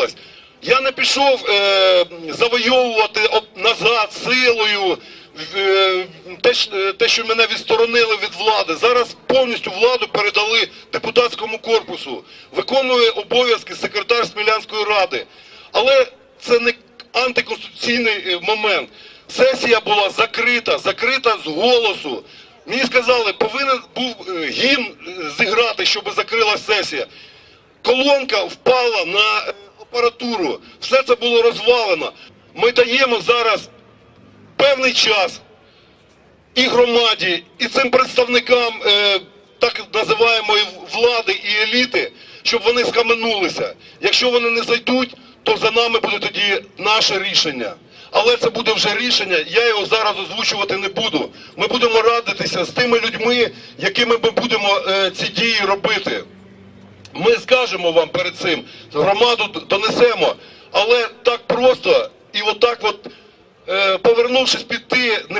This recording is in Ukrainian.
відбувалась. Я не пішов е, завойовувати назад силою е, те, е, те, що мене відсторонили від влади. Зараз повністю владу передали депутатському корпусу. Виконує обов'язки секретар Смілянської ради. Але це не антиконституційний е, момент. Сесія була закрита, закрита з голосу. Мені сказали, повинен був е, гімн зіграти, щоб закрилась сесія. Колонка впала на апаратуру. Все це було розвалено. Ми даємо зараз певний час і громаді, і цим представникам е, так називаємої влади і еліти, щоб вони схаменулися. Якщо вони не зайдуть, то за нами буде тоді наше рішення. Але це буде вже рішення, я його зараз озвучувати не буду. Ми будемо радитися з тими людьми, якими ми будемо е, ці дії робити. Ми скажемо вам перед цим, громаду донесемо, але так просто і отак от, е, повернувшись піти,